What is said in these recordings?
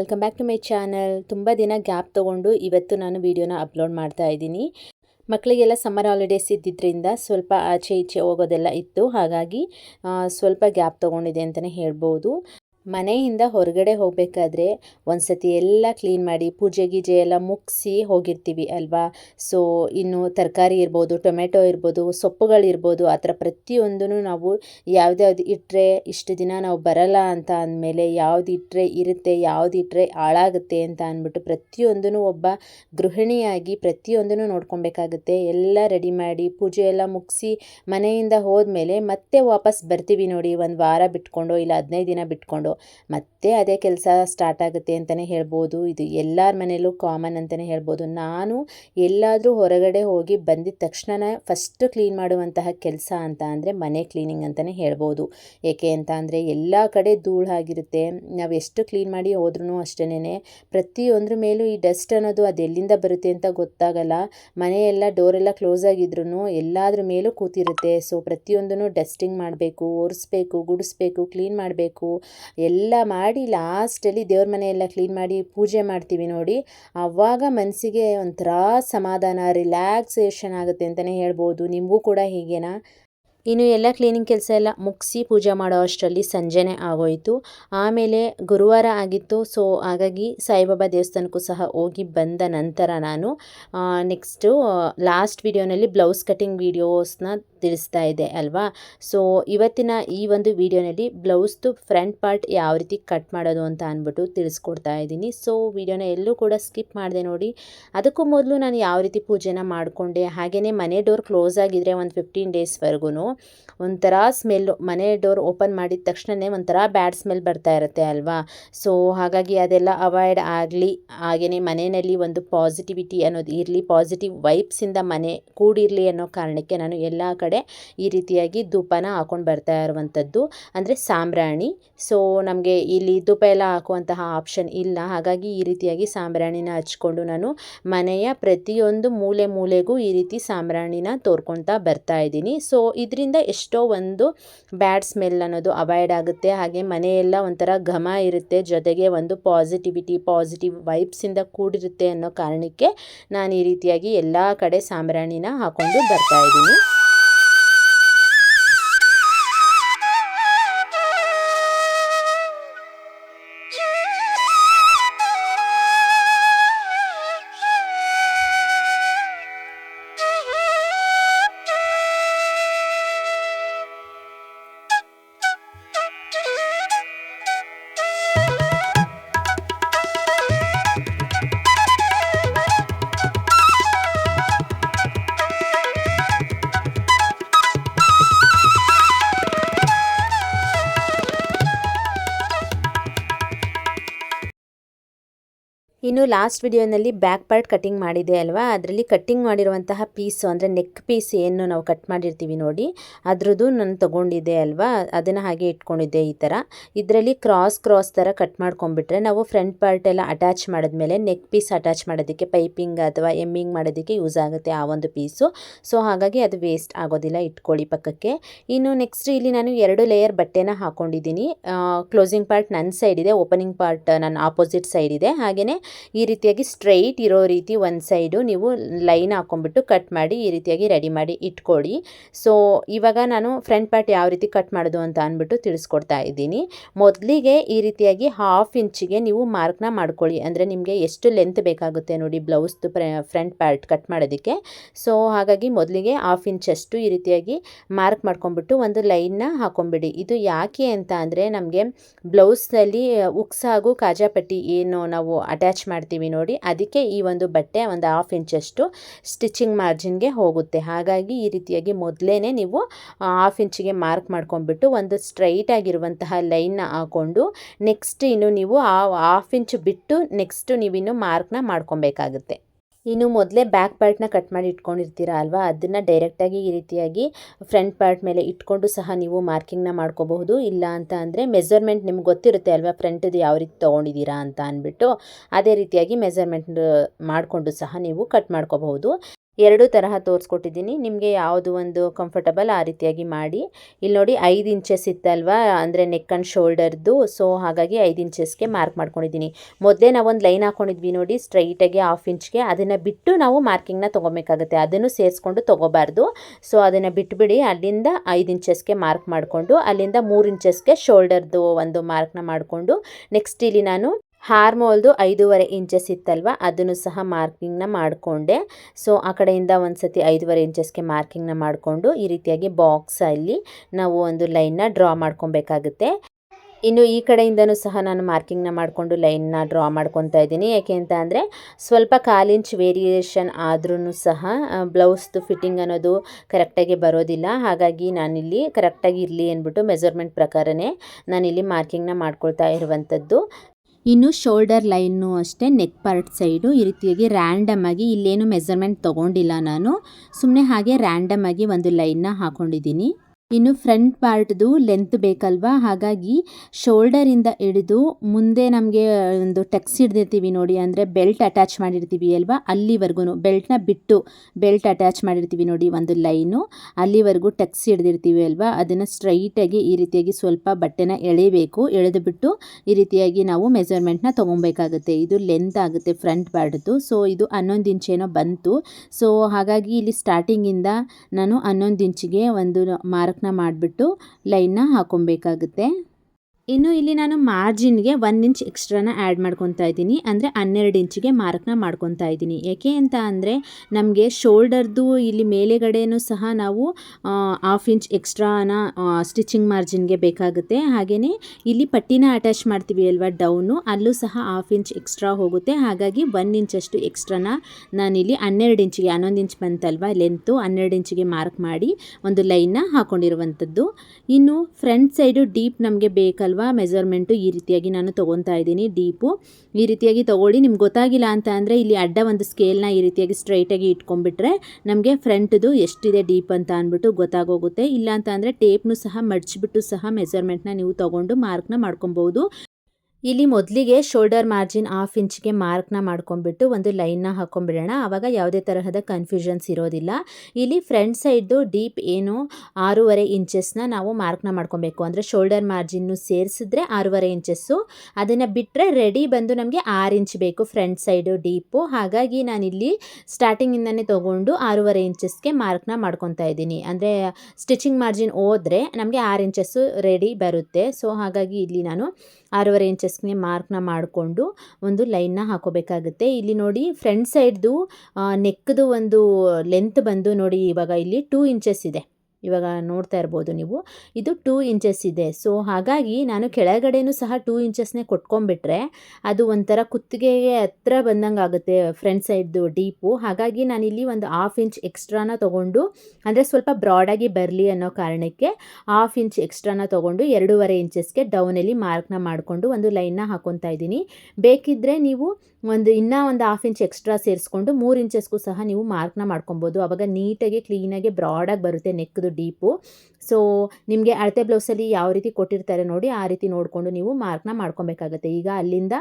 Welcome back to my channel. ತುಂಬ ದಿನ gap ತೊಗೊಂಡು ಇವತ್ತು ನಾನು ವೀಡಿಯೋನ ಅಪ್ಲೋಡ್ ಮಾಡ್ತಾ ಇದ್ದೀನಿ. ಮಕ್ಕಳಿಗೆಲ್ಲ ಸಮ್ಮರ್ ಹಾಲಿಡೇಸ್ ಇದ್ದಿದ್ದರಿಂದ ಸ್ವಲ್ಪ ಆಚೆ ಈಚೆ ಹೋಗೋದೆಲ್ಲ ಇತ್ತು. ಹಾಗಾಗಿ ಸ್ವಲ್ಪ ಗ್ಯಾಪ್ ತೊಗೊಂಡಿದೆ ಅಂತಲೇ ಹೇಳ್ಬೋದು. ಮನೆಯಿಂದ ಹೊರಗಡೆ ಹೋಗಬೇಕಾದ್ರೆ ಒಂದು ಸತಿ ಎಲ್ಲ ಕ್ಲೀನ್ ಮಾಡಿ ಪೂಜೆ ಗೀಜೆ ಎಲ್ಲ ಮುಗಿಸಿ ಹೋಗಿರ್ತೀವಿ ಅಲ್ವಾ? ಸೊ ಇನ್ನು ತರಕಾರಿ ಇರ್ಬೋದು, ಟೊಮೆಟೊ ಇರ್ಬೋದು ಸೊಪ್ಪುಗಳಿರ್ಬೋದು ಆ ಥರ ಪ್ರತಿಯೊಂದೂ ನಾವು ಯಾವ್ದ್ಯಾವ್ದು ಇಟ್ಟರೆ ಇಷ್ಟು ದಿನ ನಾವು ಬರಲ್ಲ ಅಂತ ಅಂದಮೇಲೆ ಯಾವ್ದು ಇಟ್ಟರೆ ಇರುತ್ತೆ, ಯಾವ್ದು ಇಟ್ಟರೆ ಹಾಳಾಗುತ್ತೆ ಅಂತ ಅಂದ್ಬಿಟ್ಟು ಪ್ರತಿಯೊಂದೂ ಒಬ್ಬ ಗೃಹಿಣಿಯಾಗಿ ಪ್ರತಿಯೊಂದೂ ನೋಡ್ಕೊಬೇಕಾಗುತ್ತೆ. ಎಲ್ಲ ರೆಡಿ ಮಾಡಿ ಪೂಜೆ ಎಲ್ಲ ಮುಗಿಸಿ ಮನೆಯಿಂದ ಹೋದ್ಮೇಲೆ ಮತ್ತೆ ವಾಪಸ್ ಬರ್ತೀವಿ ನೋಡಿ, ಒಂದು ವಾರ ಬಿಟ್ಕೊಂಡು ಇಲ್ಲ ಹದಿನೈದು ದಿನ ಬಿಟ್ಕೊಂಡು. ಮತ್ತೆ ಅದೇ ಕೆಲಸ ಸ್ಟಾರ್ಟ್ ಆಗುತ್ತೆ ಅಂತಲೇ ಹೇಳ್ಬೋದು. ಇದು ಎಲ್ಲರ ಮನೆಯಲ್ಲೂ ಕಾಮನ್ ಅಂತಲೇ ಹೇಳ್ಬೋದು. ನಾನು ಎಲ್ಲಾದರೂ ಹೊರಗಡೆ ಹೋಗಿ ಬಂದಿದ ತಕ್ಷಣ ಫಸ್ಟ್ ಕ್ಲೀನ್ ಮಾಡುವಂತಹ ಕೆಲಸ ಅಂತ ಅಂದರೆ ಮನೆ ಕ್ಲೀನಿಂಗ್ ಅಂತಲೇ ಹೇಳ್ಬೋದು. ಏಕೆ ಅಂತ ಅಂದರೆ ಎಲ್ಲ ಕಡೆ ಧೂಳು ಆಗಿರುತ್ತೆ. ನಾವು ಎಷ್ಟು ಕ್ಲೀನ್ ಮಾಡಿ ಹೋದ್ರೂ ಅಷ್ಟೇ ಪ್ರತಿಯೊಂದ್ರ ಮೇಲೂ ಈ ಡಸ್ಟ್ ಅನ್ನೋದು ಅದೆಲ್ಲಿಂದ ಬರುತ್ತೆ ಅಂತ ಗೊತ್ತಾಗಲ್ಲ. ಮನೆಯೆಲ್ಲ ಡೋರೆಲ್ಲ ಕ್ಲೋಸ್ ಆಗಿದ್ರು ಎಲ್ಲಾದ್ರ ಮೇಲೂ ಕೂತಿರುತ್ತೆ. ಸೊ ಪ್ರತಿಯೊಂದನ್ನು ಡಸ್ಟಿಂಗ್ ಮಾಡಬೇಕು, ಒರೆಸ್ಬೇಕು, ಗುಡಿಸ್ಬೇಕು ಕ್ಲೀನ್ ಮಾಡಬೇಕು. ಎಲ್ಲ ಮಾಡಿ ಲಾಸ್ಟಲ್ಲಿ ದೇವ್ರ ಮನೆಯೆಲ್ಲ ಕ್ಲೀನ್ ಮಾಡಿ ಪೂಜೆ ಮಾಡ್ತೀವಿ ನೋಡಿ. ಆವಾಗ ಮನಸ್ಸಿಗೆ ಒಂಥರ ಸಮಾಧಾನ ರಿಲ್ಯಾಕ್ಸೇಷನ್ ಆಗುತ್ತೆ ಅಂತಲೇ ಹೇಳ್ಬೋದು. ನಿಮಗೂ ಕೂಡ ಹೀಗೇನಾ? ಇನ್ನು ಎಲ್ಲ ಕ್ಲೀನಿಂಗ್ ಕೆಲಸ ಎಲ್ಲ ಮುಗಿಸಿ ಪೂಜೆ ಮಾಡೋ ಅಷ್ಟರಲ್ಲಿ ಸಂಜೆನೇ ಆಗೋಯಿತು. ಆಮೇಲೆ ಗುರುವಾರ ಆಗಿತ್ತು ಸೊ ಹಾಗಾಗಿ ಸಾಯಿಬಾಬಾ ದೇವಸ್ಥಾನಕ್ಕೂ ಸಹ ಹೋಗಿ ಬಂದ ನಂತರ ನಾನು ನೆಕ್ಸ್ಟು ಲಾಸ್ಟ್ ವಿಡಿಯೋನಲ್ಲಿ ಬ್ಲೌಸ್ ಕಟಿಂಗ್ ವೀಡಿಯೋಸ್ನ ತಿಳಿಸ್ತಾ ಇದೆ ಅಲ್ವಾ? ಸೊ ಇವತ್ತಿನ ಈ ಒಂದು ವಿಡಿಯೋನಲ್ಲಿ ಬ್ಲೌಸ್ದು ಫ್ರಂಟ್ ಪಾರ್ಟ್ ಯಾವ ರೀತಿ ಕಟ್ ಮಾಡೋದು ಅಂತ ಅಂದ್ಬಿಟ್ಟು ತಿಳಿಸ್ಕೊಡ್ತಾ ಇದ್ದೀನಿ. ಸೊ ವಿಡಿಯೋನ ಎಲ್ಲೂ ಕೂಡ ಸ್ಕಿಪ್ ಮಾಡಿದೆ ನೋಡಿ. ಅದಕ್ಕೂ ಮೊದಲು ನಾನು ಯಾವ ರೀತಿ ಪೂಜೆನ ಮಾಡಿಕೊಂಡೆ ಹಾಗೆಯೇ ಮನೆ ಡೋರ್ ಕ್ಲೋಸ್ ಆಗಿದ್ರೆ ಒಂದು ಫಿಫ್ಟೀನ್ ಡೇಸ್ವರೆಗೂ ಒಂಥರ ಸ್ಮೆಲ್ಲು ಮನೆ ಡೋರ್ ಓಪನ್ ಮಾಡಿದ ತಕ್ಷಣವೇ ಒಂಥರ ಬ್ಯಾಡ್ ಸ್ಮೆಲ್ ಬರ್ತಾ ಇರುತ್ತೆ ಅಲ್ವಾ? ಸೊ ಹಾಗಾಗಿ ಅದೆಲ್ಲ ಅವಾಯ್ಡ್ ಆಗಲಿ ಹಾಗೆಯೇ ಮನೆಯಲ್ಲಿ ಒಂದು ಪಾಸಿಟಿವಿಟಿ ಅನ್ನೋದು ಇರಲಿ ಪಾಸಿಟಿವ್ ವೈಬ್ಸಿಂದ ಮನೆ ಕೂಡಿರಲಿ ಅನ್ನೋ ಕಾರಣಕ್ಕೆ ನಾನು ಎಲ್ಲ ಈ ರೀತಿಯಾಗಿ ಧೂಪನ ಹಾಕೊಂಡು ಬರ್ತಾ ಇರುವಂಥದ್ದು. ಅಂದರೆ ಸಾಂಬ್ರಾಣಿ. ಸೊ ನಮಗೆ ಇಲ್ಲಿ ಧೂಪ ಎಲ್ಲ ಹಾಕುವಂತಹ ಆಪ್ಷನ್ ಇಲ್ಲ. ಹಾಗಾಗಿ ಈ ರೀತಿಯಾಗಿ ಸಾಂಬ್ರಾಣಿನ ಹಚ್ಕೊಂಡು ನಾನು ಮನೆಯ ಪ್ರತಿಯೊಂದು ಮೂಲೆ ಮೂಲೆಗೂ ಈ ರೀತಿ ಸಾಂಬ್ರಾಣಿನ ತೋರ್ಕೊತಾ ಬರ್ತಾ ಇದ್ದೀನಿ. ಸೊ ಇದರಿಂದ ಎಷ್ಟೋ ಒಂದು ಬ್ಯಾಡ್ ಸ್ಮೆಲ್ ಅನ್ನೋದು ಅವಾಯ್ಡ್ ಆಗುತ್ತೆ. ಹಾಗೆ ಮನೆಯೆಲ್ಲ ಒಂಥರ ಘಮ ಇರುತ್ತೆ. ಜೊತೆಗೆ ಒಂದು ಪಾಸಿಟಿವಿಟಿ, ಪಾಸಿಟಿವ್ ವೈಬ್ಸಿಂದ ಕೂಡಿರುತ್ತೆ ಅನ್ನೋ ಕಾರಣಕ್ಕೆ ನಾನು ಈ ರೀತಿಯಾಗಿ ಎಲ್ಲ ಕಡೆ ಸಾಂಬ್ರಾಣಿನ ಹಾಕೊಂಡು ಬರ್ತಾ ಇದ್ದೀನಿ. ಇನ್ನು ಲಾಸ್ಟ್ ವಿಡಿಯೋನಲ್ಲಿ ಬ್ಯಾಕ್ ಪಾರ್ಟ್ ಕಟಿಂಗ್ ಮಾಡಿದೆ ಅಲ್ವಾ? ಅದರಲ್ಲಿ ಕಟ್ಟಿಂಗ್ ಮಾಡಿರುವಂತಹ ಪೀಸು ಅಂದರೆ ನೆಕ್ ಪೀಸ್ ಏನು ನಾವು ಕಟ್ ಮಾಡಿರ್ತೀವಿ ನೋಡಿ. ಅದರದ್ದು ನಾನು ತೊಗೊಂಡಿದ್ದೆ ಅಲ್ವಾ? ಅದನ್ನು ಹಾಗೆ ಇಟ್ಕೊಂಡಿದ್ದೆ ಈ ಥರ ಇದರಲ್ಲಿ ಕ್ರಾಸ್ ಕ್ರಾಸ್ ಥರ ಕಟ್ ಮಾಡ್ಕೊಂಡ್ಬಿಟ್ರೆ ನಾವು ಫ್ರಂಟ್ ಪಾರ್ಟ್ ಎಲ್ಲ ಅಟ್ಯಾಚ್ ಮಾಡಿದ್ಮೇಲೆ ನೆಕ್ ಪೀಸ್ ಅಟ್ಯಾಚ್ ಮಾಡೋದಕ್ಕೆ ಪೈಪಿಂಗ್ ಅಥವಾ ಎಮ್ಮಿಂಗ್ ಮಾಡೋದಕ್ಕೆ ಯೂಸ್ ಆಗುತ್ತೆ ಆ ಒಂದು ಪೀಸು ಸೊ ಹಾಗಾಗಿ ಅದು ವೇಸ್ಟ್ ಆಗೋದಿಲ್ಲ ಇಟ್ಕೊಳ್ಳಿ ಪಕ್ಕಕ್ಕೆ. ಇನ್ನು ನೆಕ್ಸ್ಟ್ ಇಲ್ಲಿ ನಾನು ಎರಡು ಲೇಯರ್ ಬಟ್ಟೆನ ಹಾಕೊಂಡಿದ್ದೀನಿ. ಕ್ಲೋಸಿಂಗ್ ಪಾರ್ಟ್ ನನ್ನ ಸೈಡ್ ಇದೆ ಓಪನಿಂಗ್ ಪಾರ್ಟ್ ನನ್ನ ಆಪೋಸಿಟ್ ಸೈಡ್ ಇದೆ. ಹಾಗೆಯೇ ಈ ರೀತಿಯಾಗಿ ಸ್ಟ್ರೈಟ್ ಇರೋ ರೀತಿ ಒಂದು ಸೈಡು ನೀವು ಲೈನ್ ಹಾಕೊಂಡ್ಬಿಟ್ಟು ಕಟ್ ಮಾಡಿ ಈ ರೀತಿಯಾಗಿ ರೆಡಿ ಮಾಡಿ ಇಟ್ಕೊಳ್ಳಿ. ಸೊ ಇವಾಗ ನಾನು ಫ್ರಂಟ್ ಪಾರ್ಟ್ ಯಾವ ರೀತಿ ಕಟ್ ಮಾಡೋದು ಅಂತ ಅಂದ್ಬಿಟ್ಟು ತಿಳಿಸ್ಕೊಡ್ತಾ ಇದ್ದೀನಿ. ಮೊದಲಿಗೆ ಈ ರೀತಿಯಾಗಿ ಹಾಫ್ ಇಂಚಿಗೆ ನೀವು ಮಾರ್ಕ್ನ ಮಾಡ್ಕೊಳ್ಳಿ. ಅಂದರೆ ನಿಮಗೆ ಎಷ್ಟು ಲೆಂತ್ ಬೇಕಾಗುತ್ತೆ ನೋಡಿ ಬ್ಲೌಸ್ದು ಫ್ರಂಟ್ ಪಾರ್ಟ್ ಕಟ್ ಮಾಡೋದಕ್ಕೆ. ಸೊ ಹಾಗಾಗಿ ಮೊದಲಿಗೆ ಹಾಫ್ ಇಂಚಷ್ಟು ಈ ರೀತಿಯಾಗಿ ಮಾರ್ಕ್ ಮಾಡ್ಕೊಂಡ್ಬಿಟ್ಟು ಒಂದು ಲೈನ್ನ ಹಾಕೊಂಬಿಡಿ ಇದು ಯಾಕೆ ಅಂತ ಅಂದರೆ ನಮಗೆ ಬ್ಲೌಸ್ನಲ್ಲಿ ಉಕ್ಸ್ ಹಾಗೂ ಕಾಜಾಪಟ್ಟಿ ಏನು ನಾವು ಅಟ್ಯಾಚ್ ಮಾಡ್ತೀವಿ ನೋಡಿ. ಅದಕ್ಕೆ ಈ ಒಂದು ಬಟ್ಟೆ ಒಂದು ಹಾಫ್ ಇಂಚಷ್ಟು ಸ್ಟಿಚಿಂಗ್ ಮಾರ್ಜಿನ್ಗೆ ಹೋಗುತ್ತೆ. ಹಾಗಾಗಿ ಈ ರೀತಿಯಾಗಿ ಮೊದಲೇ ನೀವು ಹಾಫ್ ಇಂಚಿಗೆ ಮಾರ್ಕ್ ಮಾಡ್ಕೊಂಡ್ಬಿಟ್ಟು ಒಂದು ಸ್ಟ್ರೈಟ್ ಆಗಿರುವಂತಹ ಲೈನ್ನ ಹಾಕ್ಕೊಂಡು ನೆಕ್ಸ್ಟ್ ಇನ್ನು ನೀವು ಆ ಹಾಫ್ ಇಂಚ್ ಬಿಟ್ಟು ನೆಕ್ಸ್ಟು ನೀವಿನ್ನು ಮಾರ್ಕ್ನ ಮಾಡ್ಕೊಬೇಕಾಗುತ್ತೆ. ಇನ್ನು ಮೊದಲೇ ಬ್ಯಾಕ್ ಪಾರ್ಟ್ನ ಕಟ್ ಮಾಡಿ ಇಟ್ಕೊಂಡಿರ್ತೀರ ಅಲ್ವಾ? ಅದನ್ನು ಡೈರೆಕ್ಟಾಗಿ ಈ ರೀತಿಯಾಗಿ ಫ್ರಂಟ್ ಪಾರ್ಟ್ ಮೇಲೆ ಇಟ್ಕೊಂಡು ಸಹ ನೀವು ಮಾರ್ಕಿಂಗ್ನ ಮಾಡ್ಕೋಬಹುದು. ಇಲ್ಲ ಅಂತ ಅಂದರೆ ಮೆಜರ್ಮೆಂಟ್ ನಿಮ್ಗೆ ಗೊತ್ತಿರುತ್ತೆ ಅಲ್ವಾ ಫ್ರಂಟದು ಯಾವ ರೀತಿ ತೊಗೊಂಡಿದ್ದೀರಾ ಅಂತ ಅಂದ್ಬಿಟ್ಟು. ಅದೇ ರೀತಿಯಾಗಿ ಮೆಜರ್ಮೆಂಟ್ ಮಾಡಿಕೊಂಡು ಸಹ ನೀವು ಕಟ್ ಮಾಡ್ಕೋಬಹುದು. ಎರಡು ತರಹ ತೋರಿಸ್ಕೊಟ್ಟಿದ್ದೀನಿ. ನಿಮಗೆ ಯಾವುದು ಒಂದು ಕಂಫರ್ಟಬಲ್ ಆ ರೀತಿಯಾಗಿ ಮಾಡಿ. ಇಲ್ಲಿ ನೋಡಿ ಐದು ಇಂಚಸ್ ಇತ್ತಲ್ವಾ? ಅಂದರೆ ನೆಕ್ ಆ್ಯಂಡ್ ಶೋಲ್ಡರ್ದು ಸೊ ಹಾಗಾಗಿ ಐದು ಇಂಚಸ್ಗೆ ಮಾರ್ಕ್ ಮಾಡ್ಕೊಂಡಿದ್ದೀನಿ. ಮೊದಲೇ ನಾವೊಂದು ಲೈನ್ ಹಾಕೊಂಡಿದ್ವಿ ನೋಡಿ ಸ್ಟ್ರೈಟಾಗಿ ಹಾಫ್ ಇಂಚ್ಗೆ ಅದನ್ನು ಬಿಟ್ಟು ನಾವು ಮಾರ್ಕಿಂಗ್ನ ತೊಗೊಬೇಕಾಗುತ್ತೆ. ಅದನ್ನು ಸೇರಿಸ್ಕೊಂಡು ತೊಗೋಬಾರ್ದು. ಸೊ ಅದನ್ನು ಬಿಟ್ಬಿಡಿ. ಅಲ್ಲಿಂದ ಐದು ಇಂಚಸ್ಗೆ ಮಾರ್ಕ್ ಮಾಡಿಕೊಂಡು, ಅಲ್ಲಿಂದ ಮೂರು ಇಂಚಸ್ಗೆ ಶೋಲ್ಡರ್ದು ಒಂದು ಮಾರ್ಕ್ನ ಮಾಡಿಕೊಂಡು ನೆಕ್ಸ್ಟ್ ಇಲ್ಲಿ ನಾನು ಹಾರ್ಮೋಲ್ದು ಐದೂವರೆ ಇಂಚಸ್ ಇತ್ತಲ್ವ? ಅದನ್ನು ಸಹ ಮಾರ್ಕಿಂಗ್ನ ಮಾಡಿಕೊಂಡೆ. ಸೊ, ಆ ಕಡೆಯಿಂದ ಒಂದು ಸತಿ ಐದೂವರೆ ಇಂಚಸ್ಗೆ ಮಾರ್ಕಿಂಗ್ನ ಮಾಡಿಕೊಂಡು ಈ ರೀತಿಯಾಗಿ ಬಾಕ್ಸಲ್ಲಿ ನಾವು ಒಂದು ಲೈನ್ನ ಡ್ರಾ ಮಾಡ್ಕೊಬೇಕಾಗುತ್ತೆ. ಇನ್ನು ಈ ಕಡೆಯಿಂದನೂ ಸಹ ನಾನು ಮಾರ್ಕಿಂಗ್ನ ಮಾಡಿಕೊಂಡು ಲೈನ್ನ ಡ್ರಾ ಮಾಡ್ಕೊತಾ ಇದ್ದೀನಿ. ಯಾಕೆ ಅಂತ ಅಂದರೆ, ಸ್ವಲ್ಪ ಕಾಲಿಂಚ್ ವೇರಿಯೇಷನ್ ಆದ್ರೂ ಸಹ ಬ್ಲೌಸ್ದು ಫಿಟ್ಟಿಂಗ್ ಅನ್ನೋದು ಕರೆಕ್ಟಾಗಿ ಬರೋದಿಲ್ಲ. ಹಾಗಾಗಿ ನಾನಿಲ್ಲಿ ಕರೆಕ್ಟಾಗಿ ಇರಲಿ ಅಂದ್ಬಿಟ್ಟು ಮೆಜರ್ಮೆಂಟ್ ಪ್ರಕಾರನೇ ನಾನಿಲ್ಲಿ ಮಾರ್ಕಿಂಗ್ನ ಮಾಡ್ಕೊಳ್ತಾ ಇರುವಂಥದ್ದು. ಇನ್ನು ಶೋಲ್ಡರ್ ಲೈನು ಅಷ್ಟೇ ನೆಕ್ ಪಾರ್ಟ್ ಸೈಡು ಈ ರೀತಿಯಾಗಿ ರ್ಯಾಂಡಮ್ ಆಗಿ ಇಲ್ಲೇನು ಮೆಸರ್ಮೆಂಟ್ ತೊಗೊಂಡಿಲ್ಲ ನಾನು. ಸುಮ್ಮನೆ ಹಾಗೆ ರ್ಯಾಂಡಮ್ ಆಗಿ ಒಂದು ಲೈನ್ನ ಹಾಕೊಂಡಿದ್ದೀನಿ. ಇನ್ನು ಫ್ರಂಟ್ ಪಾರ್ಟ್ದು ಲೆಂತ್ ಬೇಕಲ್ವಾ? ಹಾಗಾಗಿ ಶೋಲ್ಡರಿಂದ ಹಿಡಿದು ಮುಂದೆ ನಮಗೆ ಒಂದು ಟೆಕ್ಸ್ ಹಿಡ್ದಿರ್ತೀವಿ ನೋಡಿ, ಅಂದರೆ ಬೆಲ್ಟ್ ಅಟ್ಯಾಚ್ ಮಾಡಿರ್ತೀವಿ ಅಲ್ವಾ? ಅಲ್ಲಿವರೆಗೂ ಬೆಲ್ಟ್ನ ಬಿಟ್ಟು ಬೆಲ್ಟ್ ಅಟ್ಯಾಚ್ ಮಾಡಿರ್ತೀವಿ ನೋಡಿ ಒಂದು ಲೈನು. ಅಲ್ಲಿವರೆಗೂ ಟೆಕ್ಸ್ ಹಿಡ್ದಿರ್ತೀವಿ ಅಲ್ವಾ? ಅದನ್ನು ಸ್ಟ್ರೈಟಾಗಿ ಈ ರೀತಿಯಾಗಿ ಸ್ವಲ್ಪ ಬಟ್ಟೆನ ಎಳೆಯಬೇಕು. ಎಳೆದು ಬಿಟ್ಟು ಈ ರೀತಿಯಾಗಿ ನಾವು ಮೆಜರ್ಮೆಂಟ್ನ ತೊಗೊಬೇಕಾಗುತ್ತೆ. ಇದು ಲೆಂತ್ ಆಗುತ್ತೆ ಫ್ರಂಟ್ ಪಾರ್ಟ್ದು. ಸೊ ಇದು ಹನ್ನೊಂದು ಇಂಚೇನೋ ಬಂತು. ಸೊ ಹಾಗಾಗಿ ಇಲ್ಲಿ ಸ್ಟಾರ್ಟಿಂಗಿಂದ ನಾನು ಹನ್ನೊಂದು ಇಂಚಿಗೆ ಒಂದು ಮಾರ್ಕ್ನ ಮಾಡಿಬಿಟ್ಟು ಲೈನ್ನ ಹಾಕೊಬೇಕಾಗುತ್ತೆ. ಇನ್ನು ಇಲ್ಲಿ ನಾನು ಮಾರ್ಜಿನ್ಗೆ ಒನ್ ಇಂಚ್ ಎಕ್ಸ್ಟ್ರಾನ ಆ್ಯಡ್ ಮಾಡ್ಕೊತಾ ಇದ್ದೀನಿ. ಅಂದರೆ ಹನ್ನೆರಡು ಇಂಚಿಗೆ ಮಾರ್ಕ್ನ ಮಾಡ್ಕೊತಾ ಇದ್ದೀನಿ. ಯಾಕೆ ಅಂತ ಅಂದರೆ ನಮಗೆ ಶೋಲ್ಡರ್ದು ಇಲ್ಲಿ ಮೇಲೆಗಡೆಯೂ ಸಹ ನಾವು ಹಾಫ್ ಇಂಚ್ ಎಕ್ಸ್ಟ್ರಾನ ಸ್ಟಿಚಿಂಗ್ ಮಾರ್ಜಿನ್ಗೆ ಬೇಕಾಗುತ್ತೆ. ಹಾಗೆಯೇ ಇಲ್ಲಿ ಪಟ್ಟಿನ ಅಟ್ಯಾಚ್ ಮಾಡ್ತೀವಿ ಅಲ್ವಾ ಡೌನು ಅಲ್ಲೂ ಸಹ ಹಾಫ್ ಇಂಚ್ ಎಕ್ಸ್ಟ್ರಾ ಹೋಗುತ್ತೆ. ಹಾಗಾಗಿ ಒನ್ ಇಂಚಷ್ಟು ಎಕ್ಸ್ಟ್ರಾನ ನಾನಿಲ್ಲಿ ಹನ್ನೆರಡು ಇಂಚಿಗೆ ಹನ್ನೊಂದು ಇಂಚ್ ಬಂತಲ್ವ ಲೆಂತು ಹನ್ನೆರಡು ಇಂಚಿಗೆ ಮಾರ್ಕ್ ಮಾಡಿ ಒಂದು ಲೈನ್ನ ಹಾಕ್ಕೊಂಡಿರುವಂಥದ್ದು ಇನ್ನು ಫ್ರಂಟ್ ಸೈಡು ಡೀಪ್ ನಮಗೆ ಬೇಕಲ್ವಾ ಮೆಜರ್ಮೆಂಟು ಈ ರೀತಿಯಾಗಿ ನಾನು ತೊಗೊತಾ ಇದ್ದೀನಿ ಡೀಪು. ಈ ರೀತಿಯಾಗಿ ತೊಗೊಳ್ಳಿ. ನಿಮ್ಗೆ ಗೊತ್ತಾಗಿಲ್ಲ ಅಂತ ಅಂದರೆ ಇಲ್ಲಿ ಅಡ್ಡ ಒಂದು ಸ್ಕೇಲ್ನ ಈ ರೀತಿಯಾಗಿ ಸ್ಟ್ರೈಟಾಗಿ ಇಟ್ಕೊಂಡ್ಬಿಟ್ರೆ ನಮಗೆ ಫ್ರಂಟ್ದು ಎಷ್ಟಿದೆ ಡೀಪ್ ಅಂತ ಅಂದ್ಬಿಟ್ಟು ಗೊತ್ತಾಗೋಗುತ್ತೆ. ಇಲ್ಲ ಅಂತ ಅಂದರೆ ಟೇಪ್ನು ಸಹ ಮಡ್ಚಿಬಿಟ್ಟು ಸಹ ಮೆಜರ್ಮೆಂಟ್ನ ನೀವು ತೊಗೊಂಡು ಮಾರ್ಕ್ನ ಮಾಡ್ಕೊಬೋದು ಇಲ್ಲಿ ಮೊದಲಿಗೆ ಶೋಲ್ಡರ್ ಮಾರ್ಜಿನ್ ಹಾಫ್ ಇಂಚ್ಗೆ ಮಾರ್ಕ್ನ ಮಾಡ್ಕೊಂಡ್ಬಿಟ್ಟು ಒಂದು ಲೈನ್ನ ಹಾಕೊಂಡ್ಬಿಡೋಣ. ಆವಾಗ ಯಾವುದೇ ತರಹದ ಕನ್ಫ್ಯೂಷನ್ಸ್ ಇರೋದಿಲ್ಲ. ಇಲ್ಲಿ ಫ್ರಂಟ್ ಸೈಡ್ದು ಡೀಪ್ ಏನು ಆರೂವರೆ ಇಂಚಸ್ನ ನಾವು ಮಾರ್ಕ್ನ ಮಾಡ್ಕೊಬೇಕು. ಅಂದರೆ ಶೋಲ್ಡರ್ ಮಾರ್ಜಿನ್ನು ಸೇರಿಸಿದ್ರೆ ಆರೂವರೆ ಇಂಚಸ್ಸು ಅದನ್ನು ಬಿಟ್ಟರೆ ರೆಡಿ ಬಂದು ನಮಗೆ ಆರು ಇಂಚ್ ಬೇಕು ಫ್ರಂಟ್ ಸೈಡು ಡೀಪು ಹಾಗಾಗಿ ನಾನಿಲ್ಲಿ ಸ್ಟಾರ್ಟಿಂಗಿಂದನೇ ತೊಗೊಂಡು ಆರೂವರೆ ಇಂಚಸ್ಗೆ ಮಾರ್ಕ್ನ ಮಾಡ್ಕೊತಾ ಇದ್ದೀನಿ. ಅಂದರೆ ಸ್ಟಿಚಿಂಗ್ ಮಾರ್ಜಿನ್ ಹೋದರೆ ನಮಗೆ ಆರು ಇಂಚಸ್ಸು ರೆಡಿ ಬರುತ್ತೆ. ಸೊ ಹಾಗಾಗಿ ಇಲ್ಲಿ ನಾನು ಆರೂವರೆ ಇಂಚಸ್ಗೆ ಮಾರ್ಕ್ನ ಮಾಡಿಕೊಂಡು ಒಂದು ಲೈನ್ನ ಹಾಕೋಬೇಕಾಗುತ್ತೆ. ಇಲ್ಲಿ ನೋಡಿ ಫ್ರಂಟ್ ಸೈಡ್ದು ನೆಕ್ದು ಒಂದು ಲೆಂತ್ ಬಂದು ನೋಡಿ ಇವಾಗ ಇಲ್ಲಿ ಟೂ ಇಂಚಸ್ ಇದೆ ಇವಾಗ ನೋಡ್ತಾ ಇರ್ಬೋದು ನೀವು. ಇದು ಟೂ ಇಂಚಸ್ ಇದೆ. ಸೊ ಹಾಗಾಗಿ ನಾನು ಕೆಳಗಡೆನೂ ಸಹ ಟೂ ಇಂಚಸ್ನೇ ಕೊಟ್ಕೊಂಡ್ಬಿಟ್ರೆ ಅದು ಒಂಥರ ಕುತ್ತಿಗೆಗೆ ಹತ್ರ ಬಂದಂಗೆ ಆಗುತ್ತೆ ಫ್ರಂಟ್ ಸೈಡ್ದು ಡೀಪು ಹಾಗಾಗಿ ನಾನಿಲ್ಲಿ ಒಂದು ಹಾಫ್ ಇಂಚ್ ಎಕ್ಸ್ಟ್ರಾನ ತೊಗೊಂಡು, ಅಂದರೆ ಸ್ವಲ್ಪ ಬ್ರಾಡಾಗಿ ಬರಲಿ ಅನ್ನೋ ಕಾರಣಕ್ಕೆ ಹಾಫ್ ಇಂಚ್ ಎಕ್ಸ್ಟ್ರಾನ ತೊಗೊಂಡು ಎರಡೂವರೆ ಇಂಚಸ್ಗೆ ಡೌನಲ್ಲಿ ಮಾರ್ಕ್ನ ಮಾಡಿಕೊಂಡು ಒಂದು ಲೈನ್ನ ಹಾಕೊತಾ ಇದ್ದೀನಿ. ಬೇಕಿದ್ದರೆ ನೀವು ಒಂದು, ಇನ್ನೂ ಒಂದು ಹಾಫ್ ಇಂಚ್ ಎಕ್ಸ್ಟ್ರಾ ಸೇರಿಸ್ಕೊಂಡು ಮೂರು ಇಂಚಸ್ಗೂ ಸಹ ನೀವು ಮಾರ್ಕ್ನ ಮಾಡ್ಕೊಬೋದು ಆವಾಗ ನೀಟಾಗಿ ಕ್ಲೀನಾಗಿ ಬ್ರಾಡಾಗಿ ಬರುತ್ತೆ ನೆಕ್ದು ಡೀಪು. ಸೊ ನಿಮಗೆ ಅಳತೆ ಬ್ಲೌಸಲ್ಲಿ ಯಾವ ರೀತಿ ಕೊಟ್ಟಿರ್ತಾರೆ ನೋಡಿ, ಆ ರೀತಿ ನೋಡಿಕೊಂಡು ನೀವು ಮಾರ್ಕ್ನ ಮಾಡ್ಕೊಬೇಕಾಗತ್ತೆ. ಈಗ ಅಲ್ಲಿಂದ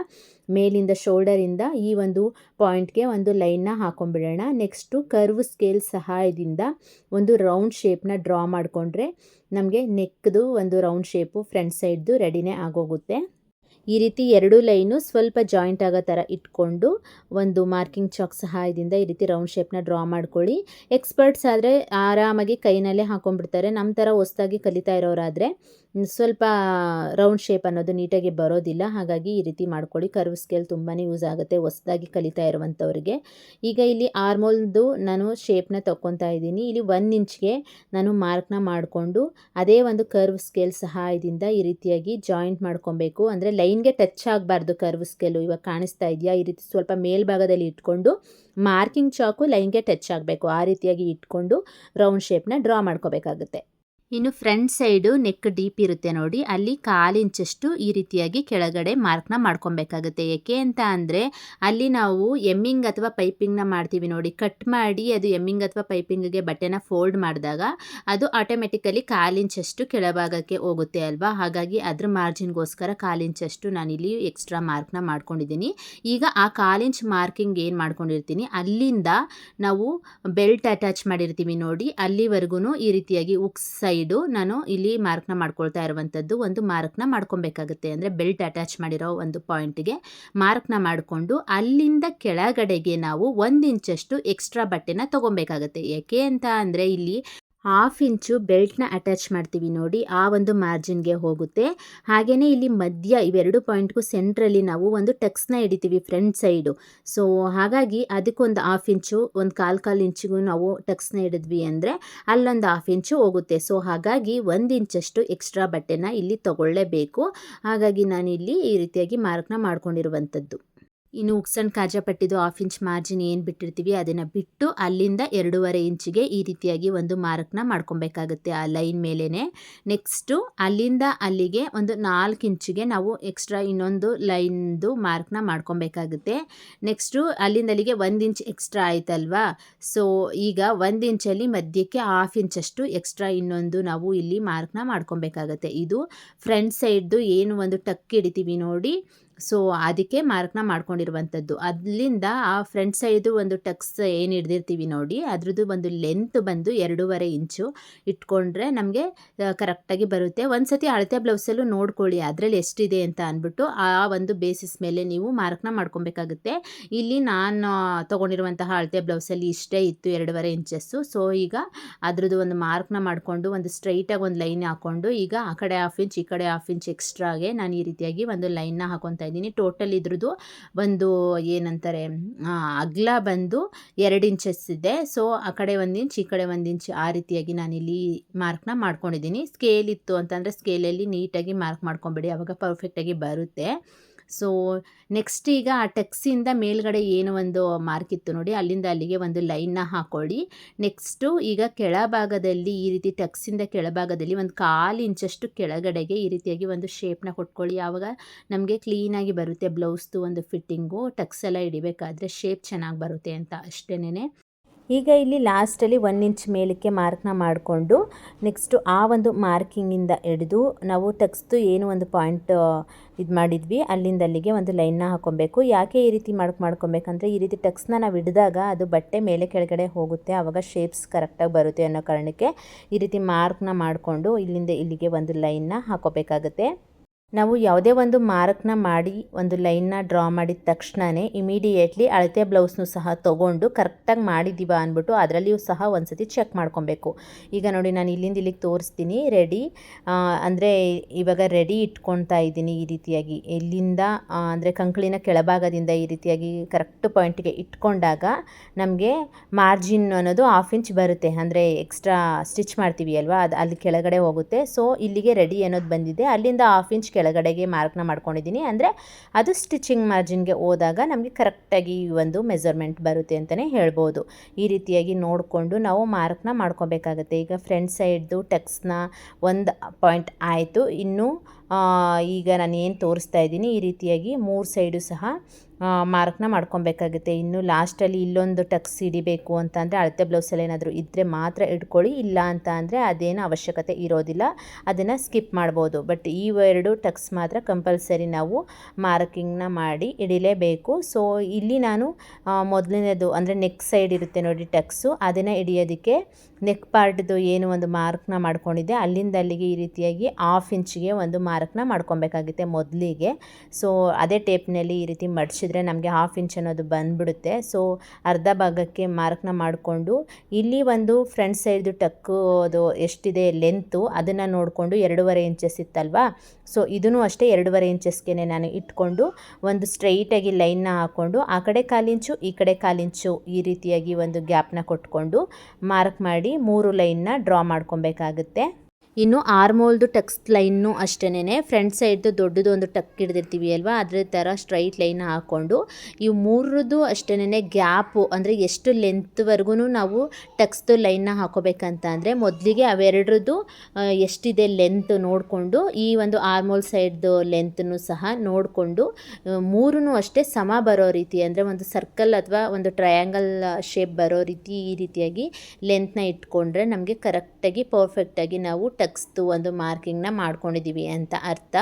ಮೇಲಿಂದ ಶೋಲ್ಡರಿಂದ ಈ ಒಂದು ಪಾಯಿಂಟ್ಗೆ ಒಂದು ಲೈನ್ನ ಹಾಕೊಂಡ್ಬಿಡೋಣ. ನೆಕ್ಸ್ಟು ಕರ್ವ್ ಸ್ಕೇಲ್ ಸಹಾಯದಿಂದ ಒಂದು ರೌಂಡ್ ಶೇಪ್ನ ಡ್ರಾ ಮಾಡಿಕೊಂಡ್ರೆ ನಮಗೆ ನೆಕ್ದು ಒಂದು ರೌಂಡ್ ಶೇಪು ಫ್ರಂಟ್ ಸೈಡ್ದು ರೆಡಿನೇ ಆಗೋಗುತ್ತೆ. ಈ ರೀತಿ ಎರಡು ಲೈನು ಸ್ವಲ್ಪ ಜಾಯಿಂಟ್ ಆಗೋ ಥರ ಇಟ್ಕೊಂಡು ಒಂದು ಮಾರ್ಕಿಂಗ್ ಚಾಕ್ ಸಹಾಯದಿಂದ ಈ ರೀತಿ ರೌಂಡ್ ಶೇಪ್ನ ಡ್ರಾ ಮಾಡ್ಕೊಳ್ಳಿ. ಎಕ್ಸ್ಪರ್ಟ್ಸ್ ಆದರೆ ಆರಾಮಾಗಿ ಕೈನಲ್ಲೇ ಹಾಕೊಂಡ್ಬಿಡ್ತಾರೆ. ನಮ್ಮ ಥರ ಹೊಸ್ದಾಗಿ ಕಲಿತಾ ಇರೋರಾದರೆ ಸ್ವಲ್ಪ ರೌಂಡ್ ಶೇಪ್ ಅನ್ನೋದು ನೀಟಾಗಿ ಬರೋದಿಲ್ಲ. ಹಾಗಾಗಿ ಈ ರೀತಿ ಮಾಡ್ಕೊಳ್ಳಿ. ಕರ್ವ್ ಸ್ಕೇಲ್ ತುಂಬಾ ಯೂಸ್ ಆಗುತ್ತೆ. ಹೊಸದಾಗಿ ಕಲಿತಾ ಇರುವಂಥವ್ರಿಗೆ. ಈಗ ಇಲ್ಲಿ ಆರ್ಮೋಲ್ದು ನಾನು ಶೇಪ್ನ ತಗೊತಾ ಇದ್ದೀನಿ. ಇಲ್ಲಿ ಒನ್ ಇಂಚ್ಗೆ ನಾನು ಮಾರ್ಕ್ನ ಮಾಡಿಕೊಂಡು ಅದೇ ಒಂದು ಕರ್ವ್ ಸ್ಕೇಲ್ ಸಹಾಯದಿಂದ ಈ ರೀತಿಯಾಗಿ ಜಾಯಿಂಟ್ ಮಾಡ್ಕೊಬೇಕು. ಅಂದರೆ ಲೈನ್ಗೆ ಟಚ್ ಆಗಬಾರ್ದು ಕರ್ವ್ ಸ್ಕೇಲು ಇವಾಗ ಕಾಣಿಸ್ತಾ ಇದೆಯಾ? ಈ ರೀತಿ ಸ್ವಲ್ಪ ಮೇಲ್ಭಾಗದಲ್ಲಿ ಇಟ್ಕೊಂಡು ಮಾರ್ಕಿಂಗ್ ಚಾಕು ಲೈನ್ಗೆ ಟಚ್ ಆಗಬೇಕು. ಆ ರೀತಿಯಾಗಿ ಇಟ್ಕೊಂಡು ರೌಂಡ್ ಶೇಪ್ನ ಡ್ರಾ ಮಾಡ್ಕೋಬೇಕಾಗುತ್ತೆ. ಇನ್ನು ಫ್ರಂಟ್ ಸೈಡು ನೆಕ್ ಡೀಪ್ ಇರುತ್ತೆ ನೋಡಿ. ಅಲ್ಲಿ ಕಾಲಿಂಚಷ್ಟು ಈ ರೀತಿಯಾಗಿ ಕೆಳಗಡೆ ಮಾರ್ಕ್ನ ಮಾಡ್ಕೊಬೇಕಾಗುತ್ತೆ. ಏಕೆ ಅಂತ ಅಂದರೆ, ಅಲ್ಲಿ ನಾವು ಎಮ್ಮಿಂಗ್ ಅಥವಾ ಪೈಪಿಂಗ್ನ ಮಾಡ್ತೀವಿ ನೋಡಿ. ಕಟ್ ಮಾಡಿ ಅದು ಎಮ್ಮಿಂಗ್ ಅಥವಾ ಪೈಪಿಂಗ್ಗೆ ಬಟ್ಟೆನ ಫೋಲ್ಡ್ ಮಾಡಿದಾಗ ಅದು ಆಟೋಮೆಟಿಕಲಿ ಕಾಲಿಂಚಷ್ಟು ಕೆಳಭಾಗಕ್ಕೆ ಹೋಗುತ್ತೆ ಅಲ್ವಾ? ಹಾಗಾಗಿ ಅದ್ರ ಮಾರ್ಜಿನ್ಗೋಸ್ಕರ ಕಾಲಿಂಚಷ್ಟು ನಾನು ಇಲ್ಲಿ ಎಕ್ಸ್ಟ್ರಾ ಮಾರ್ಕ್ನ ಮಾಡ್ಕೊಂಡಿದ್ದೀನಿ. ಈಗ ಆ ಕಾಲಿಂಚ್ ಮಾರ್ಕಿಂಗ್ ಏನು ಮಾಡ್ಕೊಂಡಿರ್ತೀನಿ? ಅಲ್ಲಿಂದ ನಾವು ಬೆಲ್ಟ್ ಅಟ್ಯಾಚ್ ಮಾಡಿರ್ತೀವಿ ನೋಡಿ. ಅಲ್ಲಿವರೆಗೂ ಈ ರೀತಿಯಾಗಿ ಉಕ್ಸ್ ನಾನು ಇಲ್ಲಿ ಮಾರ್ಕ್ನ ಮಾಡ್ಕೊಳ್ತಾ ಇರುವಂಥದ್ದು ಒಂದು ಮಾರ್ಕ್ನ ಮಾಡ್ಕೊಬೇಕಾಗುತ್ತೆ. ಅಂದರೆ ಬೆಲ್ಟ್ ಅಟ್ಯಾಚ್ ಮಾಡಿರೋ ಒಂದು ಪಾಯಿಂಟ್ಗೆ ಮಾರ್ಕ್ನ ಮಾಡಿಕೊಂಡು ಅಲ್ಲಿಂದ ಕೆಳಗಡೆಗೆ ನಾವು ಒಂದು ಇಂಚಷ್ಟು ಎಕ್ಸ್ಟ್ರಾ ಬಟ್ಟೆನ ತೊಗೊಬೇಕಾಗುತ್ತೆ. ಯಾಕೆ ಅಂತ ಅಂದರೆ ಇಲ್ಲಿ ಹಾಫ್ ಇಂಚು ಬೆಲ್ಟ್ನ ಅಟ್ಯಾಚ್ ಮಾಡ್ತೀವಿ ನೋಡಿ, ಆ ಒಂದು ಮಾರ್ಜಿನ್ಗೆ ಹೋಗುತ್ತೆ. ಹಾಗೆಯೇ ಇಲ್ಲಿ ಮಧ್ಯ ಇವೆರಡು ಪಾಯಿಂಟ್ಗೂ ಸೆಂಟ್ರಲ್ಲಿ ನಾವು ಒಂದು ಟಕ್ಸ್ನ ಹಿಡಿತೀವಿ ಫ್ರಂಟ್ ಸೈಡು ಸೊ ಹಾಗಾಗಿ ಅದಕ್ಕೊಂದು ಹಾಫ್ ಇಂಚು ಒಂದು ಕಾಲು ಕಾಲು ಇಂಚಿಗೂ ನಾವು ಟಕ್ಸ್ನ ಹಿಡಿದ್ವಿ ಅಂದರೆ ಅಲ್ಲೊಂದು ಹಾಫ್ ಇಂಚು ಹೋಗುತ್ತೆ. ಸೊ ಹಾಗಾಗಿ ಒಂದು ಇಂಚಷ್ಟು ಎಕ್ಸ್ಟ್ರಾ ಬಟ್ಟೆನ ಇಲ್ಲಿ ತಗೊಳ್ಳೇಬೇಕು. ಹಾಗಾಗಿ ನಾನು ಇಲ್ಲಿ ಈ ರೀತಿಯಾಗಿ ಮಾರ್ಕ್ನ ಮಾಡ್ಕೊಂಡಿರುವಂಥದ್ದು. ಇನ್ನು ಉಕ್ಸಣ್ ಕಾಜಾ ಪಟ್ಟಿದ್ದು ಹಾಫ್ ಇಂಚ್ ಮಾರ್ಜಿನ್ ಏನು ಬಿಟ್ಟಿರ್ತೀವಿ ಅದನ್ನು ಬಿಟ್ಟು ಅಲ್ಲಿಂದ ಎರಡೂವರೆ ಇಂಚಿಗೆ ಈ ರೀತಿಯಾಗಿ ಒಂದು ಮಾರ್ಕ್ನ ಮಾಡ್ಕೊಬೇಕಾಗುತ್ತೆ ಆ ಲೈನ್ ಮೇಲೇ ನೆಕ್ಸ್ಟು ಅಲ್ಲಿಂದ ಅಲ್ಲಿಗೆ ಒಂದು ನಾಲ್ಕು ಇಂಚಿಗೆ ನಾವು ಎಕ್ಸ್ಟ್ರಾ ಇನ್ನೊಂದು ಲೈನ್ದು ಮಾರ್ಕ್ನ ಮಾಡ್ಕೊಬೇಕಾಗುತ್ತೆ. ನೆಕ್ಸ್ಟು ಅಲ್ಲಿಂದ ಅಲ್ಲಿಗೆ ಒಂದು ಇಂಚ್ ಎಕ್ಸ್ಟ್ರಾ ಆಯ್ತಲ್ವಾ? ಸೊ ಈಗ ಒಂದು ಇಂಚಲ್ಲಿ ಮಧ್ಯಕ್ಕೆ ಹಾಫ್ ಇಂಚಷ್ಟು ಎಕ್ಸ್ಟ್ರಾ ಇನ್ನೊಂದು ನಾವು ಇಲ್ಲಿ ಮಾರ್ಕ್ನ ಮಾಡ್ಕೊಬೇಕಾಗುತ್ತೆ. ಇದು ಫ್ರಂಟ್ ಸೈಡ್ದು ಏನು ಒಂದು ಟಕ್ ಹಿಡಿತೀವಿ ನೋಡಿ. ಸೊ ಅದಕ್ಕೆ ಮಾರ್ಕ್ನ ಮಾಡ್ಕೊಂಡಿರುವಂಥದ್ದು ಅಲ್ಲಿಂದ ಆ ಫ್ರಂಟ್ ಸೈಡು ಒಂದು ಟಕ್ಸ್ ಏನು ಹಿಡ್ದಿರ್ತೀವಿ ನೋಡಿ, ಅದ್ರದ್ದು ಒಂದು ಲೆಂತ್ ಬಂದು ಎರಡೂವರೆ ಇಂಚು ಇಟ್ಕೊಂಡ್ರೆ ನಮಗೆ ಕರೆಕ್ಟಾಗಿ ಬರುತ್ತೆ. ಒಂದು ಸತಿ ಅಳತೆ ಬ್ಲೌಸಲ್ಲೂ ನೋಡ್ಕೊಳ್ಳಿ, ಅದರಲ್ಲಿ ಎಷ್ಟಿದೆ ಅಂತ ಅಂದ್ಬಿಟ್ಟು ಆ ಒಂದು ಬೇಸಿಸ್ ಮೇಲೆ ನೀವು ಮಾರ್ಕ್ನ ಮಾಡ್ಕೊಬೇಕಾಗುತ್ತೆ. ಇಲ್ಲಿ ನಾನು ತೊಗೊಂಡಿರುವಂತಹ ಅಳತೆ ಬ್ಲೌಸಲ್ಲಿ ಇಷ್ಟೇ ಇತ್ತು, ಎರಡೂವರೆ ಇಂಚಸ್ಸು. ಸೊ ಈಗ ಅದ್ರದ್ದು ಒಂದು ಮಾರ್ಕ್ನ ಮಾಡಿಕೊಂಡು ಒಂದು ಸ್ಟ್ರೈಟಾಗಿ ಒಂದು ಲೈನ್ ಹಾಕ್ಕೊಂಡು ಈಗ ಆ ಕಡೆ ಹಾಫ್ ಇಂಚ್ ಈ ಕಡೆ ಹಾಫ್ ಇಂಚ್ ಎಕ್ಸ್ಟ್ರಾಗೆ ನಾನು ಈ ರೀತಿಯಾಗಿ ಒಂದು ಲೈನ್ನ ಹಾಕೊತಾ ಇದ್ದೀನಿ. ಟೋಟಲ್ ಇದ್ರದ್ದು ಒಂದು ಏನಂತಾರೆ ಅಗ್ಲ ಬಂದು ಎರಡು ಇಂಚಸ್ ಇದೆ. ಸೊ ಆ ಕಡೆ ಒಂದು ಇಂಚ್ ಈ ಕಡೆ ಒಂದು ಇಂಚ್ ಆ ರೀತಿಯಾಗಿ ನಾನು ಇಲ್ಲಿ ಮಾರ್ಕ್ನ ಮಾಡ್ಕೊಂಡಿದ್ದೀನಿ. ಸ್ಕೇಲ್ ಇತ್ತು ಅಂತಂದರೆ ಸ್ಕೇಲಲ್ಲಿ ನೀಟಾಗಿ ಮಾರ್ಕ್ ಮಾಡ್ಕೊಂಬಿಡಿ. ಅವಾಗ ಪರ್ಫೆಕ್ಟಾಗಿ ಬರುತ್ತೆ. ಸೊ ನೆಕ್ಸ್ಟ್ ಈಗ ಆ ಟೆಕ್ಸಿಂದ ಮೇಲ್ಗಡೆ ಏನು ಒಂದು ಮಾರ್ಕ್ ಇತ್ತು ನೋಡಿ, ಅಲ್ಲಿಂದ ಅಲ್ಲಿಗೆ ಒಂದು ಲೈನ್ನ ಹಾಕೊಳ್ಳಿ. ನೆಕ್ಸ್ಟು ಈಗ ಕೆಳಭಾಗದಲ್ಲಿ ಈ ರೀತಿ ಟೆಕ್ಸಿಂದ ಕೆಳಭಾಗದಲ್ಲಿ ಒಂದು ಕಾಲು ಇಂಚಷ್ಟು ಕೆಳಗಡೆಗೆ ಈ ರೀತಿಯಾಗಿ ಒಂದು ಶೇಪ್ನ ಕೊಟ್ಕೊಳ್ಳಿ. ಆವಾಗ ನಮಗೆ ಕ್ಲೀನಾಗಿ ಬರುತ್ತೆ ಬ್ಲೌಸ್ದು ಒಂದು ಫಿಟ್ಟಿಂಗು ಟಕ್ಸ್ ಎಲ್ಲ ಹಿಡಿಬೇಕಾದ್ರೆ ಶೇಪ್ ಚೆನ್ನಾಗಿ ಬರುತ್ತೆ ಅಂತ ಅಷ್ಟೇನೆ ಈಗ ಇಲ್ಲಿ ಲಾಸ್ಟಲ್ಲಿ ಒನ್ ಇಂಚ್ ಮೇಲಕ್ಕೆ ಮಾರ್ಕ್ನ ಮಾಡಿಕೊಂಡು ನೆಕ್ಸ್ಟು ಆ ಒಂದು ಮಾರ್ಕಿಂಗಿಂದ ಹಿಡಿದು ನಾವು ಟಕ್ಸ್ದು ಏನು ಒಂದು ಪಾಯಿಂಟ್ ಇದು ಮಾಡಿದ್ವಿ, ಅಲ್ಲಿಂದ ಅಲ್ಲಿಗೆ ಒಂದು ಲೈನ್ನ ಹಾಕೊಬೇಕು. ಯಾಕೆ ಈ ರೀತಿ ಮಾರ್ಕ್ ಮಾಡ್ಕೊಬೇಕಂದ್ರೆ ಈ ರೀತಿ ಟಕ್ಸ್ನ ನಾವು ಹಿಡಿದಾಗ ಅದು ಬಟ್ಟೆ ಮೇಲೆ ಕೆಳಗಡೆ ಹೋಗುತ್ತೆ ಆವಾಗ ಶೇಪ್ಸ್ ಕರೆಕ್ಟಾಗಿ ಬರುತ್ತೆ ಅನ್ನೋ ಕಾರಣಕ್ಕೆ ಈ ರೀತಿ ಮಾರ್ಕ್ನ ಮಾಡಿಕೊಂಡು ಇಲ್ಲಿಂದ ಇಲ್ಲಿಗೆ ಒಂದು ಲೈನ್ನ ಹಾಕೋಬೇಕಾಗುತ್ತೆ. ನಾವು ಯಾವುದೇ ಒಂದು ಮಾರ್ಕ್ನ ಮಾಡಿ ಒಂದು ಲೈನ್ನ ಡ್ರಾ ಮಾಡಿದ ತಕ್ಷಣವೇ ಇಮಿಡಿಯೇಟ್ಲಿ ಅಳತೆ ಬ್ಲೌಸ್ನು ಸಹ ತೊಗೊಂಡು ಕರೆಕ್ಟಾಗಿ ಮಾಡಿದ್ದೀವ ಅಂದ್ಬಿಟ್ಟು ಅದರಲ್ಲಿಯೂ ಸಹ ಒಂದು ಸತಿ ಚೆಕ್ ಮಾಡ್ಕೊಬೇಕು. ಈಗ ನೋಡಿ ನಾನು ಇಲ್ಲಿಂದ ಇಲ್ಲಿಗೆ ತೋರಿಸ್ತೀನಿ ರೆಡಿ ಅಂದರೆ ಇವಾಗ ರೆಡಿ ಇಟ್ಕೊಳ್ತಾ ಇದ್ದೀನಿ ಈ ರೀತಿಯಾಗಿ. ಎಲ್ಲಿಂದ ಅಂದರೆ ಕಂಕಳಿನ ಕೆಳಭಾಗದಿಂದ ಈ ರೀತಿಯಾಗಿ ಕರೆಕ್ಟ್ ಪಾಯಿಂಟಿಗೆ ಇಟ್ಕೊಂಡಾಗ ನಮಗೆ ಮಾರ್ಜಿನ್ ಅನ್ನೋದು ಹಾಫ್ ಇಂಚ್ ಬರುತ್ತೆ. ಅಂದರೆ ಎಕ್ಸ್ಟ್ರಾ ಸ್ಟಿಚ್ ಮಾಡ್ತೀವಿ ಅಲ್ವಾ? ಅದು ಅಲ್ಲಿ ಕೆಳಗಡೆ ಹೋಗುತ್ತೆ. ಸೊ ಇಲ್ಲಿಗೆ ರೆಡಿ ಅನ್ನೋದು ಬಂದಿದೆ. ಅಲ್ಲಿಂದ ಹಾಫ್ ಇಂಚ್ ಕೆಳಗಡೆಗೆ ಮಾರ್ಕ್ನ ಮಾಡ್ಕೊಂಡಿದ್ದೀನಿ. ಅಂದರೆ ಅದು ಸ್ಟಿಚಿಂಗ್ ಮಾರ್ಜಿನ್ಗೆ ಹೋದಾಗ ನಮಗೆ ಕರೆಕ್ಟಾಗಿ ಈ ಒಂದು ಮೆಜರ್ಮೆಂಟ್ ಬರುತ್ತೆ ಅಂತಲೇ ಹೇಳ್ಬೋದು. ಈ ರೀತಿಯಾಗಿ ನೋಡಿಕೊಂಡು ನಾವು ಮಾರ್ಕ್ನ ಮಾಡ್ಕೋಬೇಕಾಗತ್ತೆ. ಈಗ ಫ್ರಂಟ್ ಸೈಡ್ದು ಟೆಕ್ಸ್ನ ಒಂದು ಪಾಯಿಂಟ್ ಆಯಿತು. ಇನ್ನು ಈಗ ನಾನು ಏನು ತೋರಿಸ್ತಾ ಇದ್ದೀನಿ, ಈ ರೀತಿಯಾಗಿ ಮೂರು ಸೈಡು ಸಹ ಮಾರ್ಕ್ನ ಮಾಡ್ಕೊಬೇಕಾಗುತ್ತೆ. ಇನ್ನು ಲಾಸ್ಟಲ್ಲಿ ಇಲ್ಲೊಂದು ಟಕ್ಸ್ ಹಿಡಿಬೇಕು ಅಂತ ಅಂದರೆ ಅಳತೆ ಬ್ಲೌಸಲ್ಲಿ ಏನಾದರೂ ಇದ್ದರೆ ಮಾತ್ರ ಇಟ್ಕೊಳ್ಳಿ, ಇಲ್ಲ ಅಂತ ಅಂದರೆ ಅದೇನು ಅವಶ್ಯಕತೆ ಇರೋದಿಲ್ಲ. ಅದನ್ನು ಸ್ಕಿಪ್ ಮಾಡ್ಬೋದು. ಬಟ್ ಈ ಎರಡು ಟಕ್ಸ್ ಮಾತ್ರ ಕಂಪಲ್ಸರಿ ನಾವು ಮಾರ್ಕಿಂಗ್ನ ಮಾಡಿ ಹಿಡಿಲೇಬೇಕು. ಸೊ ಇಲ್ಲಿ ನಾನು ಮೊದಲನೇದು ಅಂದರೆ ನೆಕ್ ಸೈಡ್ ಇರುತ್ತೆ ನೋಡಿ ಟಕ್ಸು ಅದನ್ನು ಹಿಡಿಯೋದಕ್ಕೆ ನೆಕ್ ಪಾರ್ಟ್ದು ಏನು ಒಂದು ಮಾರ್ಕ್ನ ಮಾಡ್ಕೊಂಡಿದ್ದೆ, ಅಲ್ಲಿಂದ ಅಲ್ಲಿಗೆ ಈ ರೀತಿಯಾಗಿ ಹಾಫ್ ಇಂಚಿಗೆ ಒಂದು ಮಾರ್ಕ್ನ ಮಾಡ್ಕೊಬೇಕಾಗುತ್ತೆ ಮೊದಲಿಗೆ. ಸೊ ಅದೇ ಟೇಪ್ನಲ್ಲಿ ಈ ರೀತಿ ಮಡಿಸಿದ್ರೆ ನಮಗೆ ಹಾಫ್ ಇಂಚ್ ಅನ್ನೋದು ಬಂದ್ಬಿಡುತ್ತೆ. ಸೊ ಅರ್ಧ ಭಾಗಕ್ಕೆ ಮಾರ್ಕ್ನ ಮಾಡಿಕೊಂಡು, ಇಲ್ಲಿ ಒಂದು ಫ್ರಂಟ್ ಸೈಡ್ದು ಟಕ್ಕು ಅದು ಎಷ್ಟಿದೆ ಲೆಂತು ಅದನ್ನು ನೋಡಿಕೊಂಡು ಎರಡೂವರೆ ಇಂಚಸ್ ಇತ್ತಲ್ವಾ? ಸೊ ಇದೂ ಅಷ್ಟೇ ಎರಡೂವರೆ ಇಂಚಸ್ಗೆ ನಾನು ಇಟ್ಕೊಂಡು, ಒಂದು ಸ್ಟ್ರೈಟಾಗಿ ಲೈನ್ನ ಹಾಕ್ಕೊಂಡು ಆ ಕಡೆ ಕಾಲಿಂಚು ಈ ಕಡೆ ಕಾಲಿಂಚು ಈ ರೀತಿಯಾಗಿ ಒಂದು ಗ್ಯಾಪ್ನ ಕೊಟ್ಕೊಂಡು, ಮಾರ್ಕ್ ಮಾಡಿ ಮೂರು ಲೈನ್ನ ಡ್ರಾ ಮಾಡ್ಕೊಬೇಕಾಗುತ್ತೆ. ಇನ್ನು ಆರ್ಮೋಲ್ದು ಟಕ್ಸ್ ಲೈನ್ನು ಅಷ್ಟೇನೆ ಫ್ರಂಟ್ ಸೈಡ್ದು ದೊಡ್ಡದು ಒಂದು ಟಕ್ ಹಿಡ್ದಿರ್ತೀವಿ ಅಲ್ವಾ? ಅದ್ರ ಥರ ಸ್ಟ್ರೈಟ್ ಲೈನ್ ಹಾಕ್ಕೊಂಡು ಇವು ಮೂರದು ಅಷ್ಟೇನೆ ಗ್ಯಾಪು, ಅಂದರೆ ಎಷ್ಟು ಲೆಂತ್ವರೆಗೂ ನಾವು ಟಕ್ಸ್ದು ಲೈನ್ನ ಹಾಕೋಬೇಕಂತ ಅಂದರೆ ಮೊದಲಿಗೆ ಅವೆರಡರದ್ದು ಎಷ್ಟಿದೆ ಲೆಂತ್ ನೋಡಿಕೊಂಡು, ಈ ಒಂದು ಆರ್ಮೋಲ್ ಸೈಡ್ದು ಲೆಂತ್ನು ಸಹ ನೋಡಿಕೊಂಡು ಮೂರೂ ಅಷ್ಟೇ ಸಮ ಬರೋ ರೀತಿ, ಅಂದರೆ ಒಂದು ಸರ್ಕಲ್ ಅಥವಾ ಒಂದು ಟ್ರಯಾಂಗಲ್ ಶೇಪ್ ಬರೋ ರೀತಿ, ಈ ರೀತಿಯಾಗಿ ಲೆಂತ್ನ ಇಟ್ಕೊಂಡ್ರೆ ನಮಗೆ ಕರೆಕ್ಟಾಗಿ, ಪರ್ಫೆಕ್ಟಾಗಿ ನಾವು ಟಕ್ಸ್ದು ಒಂದು ಮಾರ್ಕಿಂಗ್ನ ಮಾಡ್ಕೊಂಡಿದ್ದೀವಿ ಅಂತ ಅರ್ಥ.